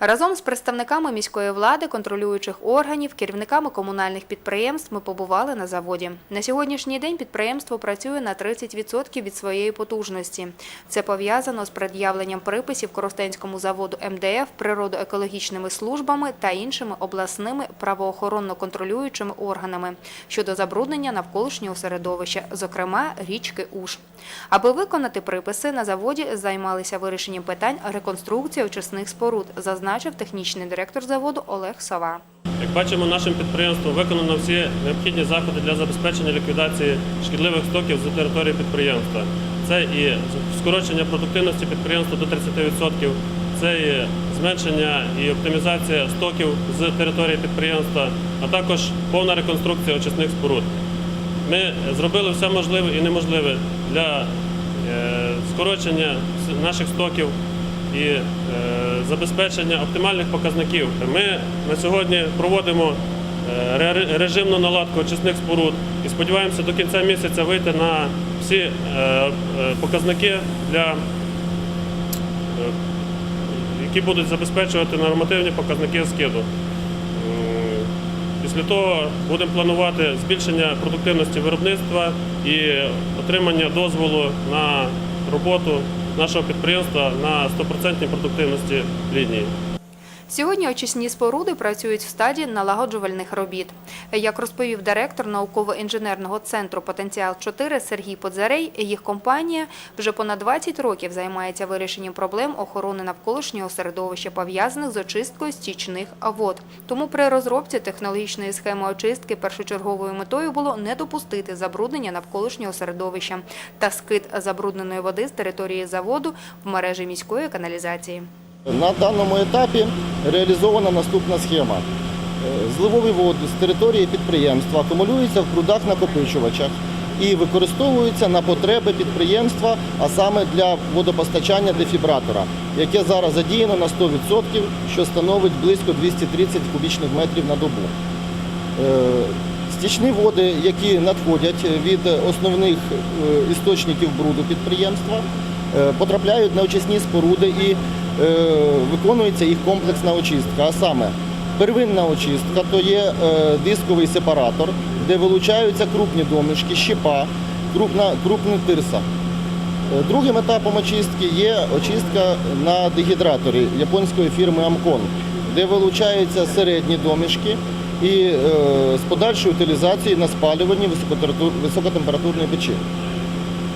Разом з представниками міської влади, контролюючих органів, керівниками комунальних підприємств ми побували на заводі. На сьогоднішній день підприємство працює на 30% від своєї потужності. Це пов'язано з пред'явленням приписів Коростенському заводу МДФ, природоекологічними службами та іншими обласними правоохоронно-контролюючими органами щодо забруднення навколишнього середовища, зокрема річки Уж. Аби виконати приписи, на заводі займалися вирішенням питань реконструкції очисних споруд, зазначив технічний директор заводу Олег Сова. Як бачимо, нашим підприємством виконано всі необхідні заходи для забезпечення ліквідації шкідливих стоків з території підприємства. Це і скорочення продуктивності підприємства до 30%, це і зменшення і оптимізація стоків з території підприємства, а також повна реконструкція очисних споруд. Ми зробили все можливе і неможливе для е, скорочення наших стоків і е, забезпечення оптимальних показників. Ми на сьогодні проводимо е, режимну наладку очисних споруд і сподіваємося до кінця місяця вийти на всі е, е, показники для які будуть забезпечувати нормативні показники скиду. Після того будемо планувати збільшення продуктивності виробництва і отримання дозволу на роботу нашого підприємства на 100% продуктивності лінії. Сьогодні очисні споруди працюють в стадії налагоджувальних робіт. Як розповів директор науково-інженерного центру «Потенціал-4» Сергій Подзарей, їх компанія вже понад 20 років займається вирішенням проблем охорони навколишнього середовища, пов'язаних з очисткою стічних вод. Тому при розробці технологічної схеми очистки першочерговою метою було не допустити забруднення навколишнього середовища та скид забрудненої води з території заводу в мережі міської каналізації. На даному етапі реалізована наступна схема. Е, Зливові води з території підприємства акумулюються в прудах-накопичувачах і використовуються на потреби підприємства, а саме для водопостачання дефібратора, яке зараз задіяно на 100%, що становить близько 230 кубічних метрів на добу. Е, Стічні води, які надходять від основних е, істочників бруду підприємства, потрапляють на очисні споруди і виконується їх комплексна очистка. А саме первинна очистка то є е, дисковий сепаратор, де вилучаються крупні домішки, щепа, крупна, крупна тирса. Е, Другим етапом очистки є очистка на дегідраторі японської фірми Амкон, де вилучаються середні домішки і е, з подальшою утилізацією на спалюванні високотемпературної печі.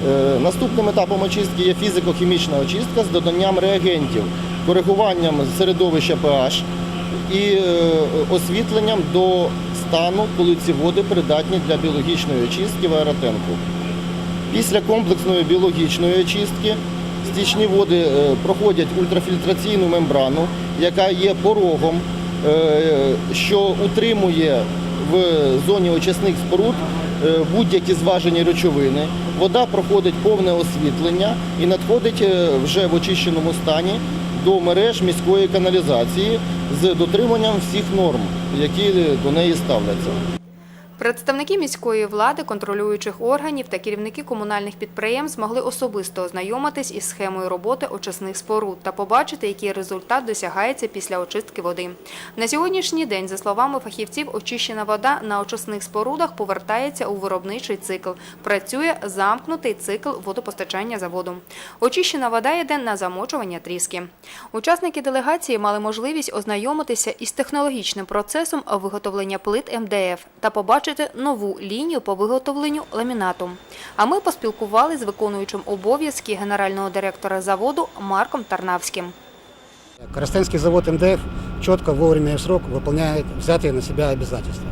Е, Наступним етапом очистки є фізико-хімічна очистка з доданням реагентів, коригуванням середовища pH і е, освітленням до стану, коли ці води придатні для біологічної очистки в аеротенку. Після комплексної біологічної очистки стічні води е, проходять ультрафільтраційну мембрану, яка є порогом, що утримує в зоні очисних споруд будь-які зважені речовини. Вода проходить повне освітлення і надходить е, вже в очищеному стані до мереж міської каналізації з дотриманням всіх норм, які до неї ставляться. Представники міської влади, контролюючих органів та керівники комунальних підприємств змогли особисто ознайомитись із схемою роботи очисних споруд та побачити, який результат досягається після очистки води. На сьогоднішній день, за словами фахівців, очищена вода на очисних спорудах повертається у виробничий цикл. Працює замкнутий цикл водопостачання заводу. Очищена вода йде на замочування тріски. Учасники делегації мали можливість ознайомитися із технологічним процесом виготовлення плит МДФ та побачити нову лінію по виготовленню ламінату. А ми поспілкували з виконуючим обов'язки генерального директора заводу Марком Тарнавським. Коростенский завод МДФ четко, вовремя и в срок выполняет взятые на себя обязательства.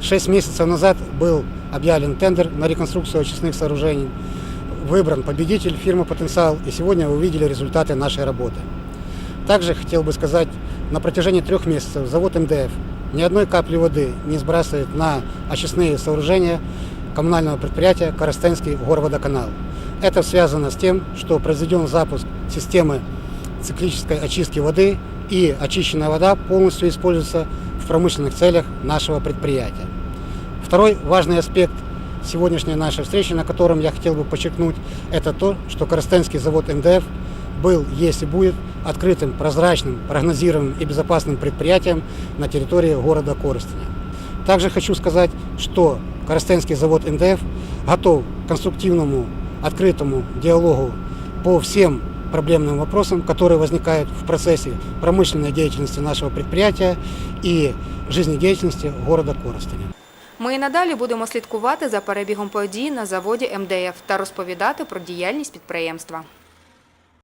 Шесть месяцев назад был объявлен тендер на реконструкцию очистных сооружений. Выбран победитель фирмы «Потенциал», и сегодня вы увидели результаты нашей работы. Также хотел бы сказать, на протяжении трех месяцев завод МДФ ни одной капли воды не сбрасывает на очистные сооружения коммунального предприятия «Коростенский горводоканал». Это связано с тем, что произведен запуск системы циклической очистки воды и очищенная вода полностью используется в промышленных целях нашего предприятия. Второй важный аспект сегодняшней нашей встречи, на котором я хотел бы подчеркнуть, это то, что Коростенский завод МДФ был, есть и будет открытым, прозрачным, прогнозируемым и безопасным предприятием на территории города Коростеня. Также хочу сказать, что Коростенский завод МДФ готов к конструктивному, открытому диалогу по всем проблемным вопросам, которые возникают в процессе промышленной деятельности нашего предприятия и жизнедеятельности города Коростеня. Ми і надалі будемо слідкувати за перебігом подій на заводі МДФ та розповідати про діяльність підприємства.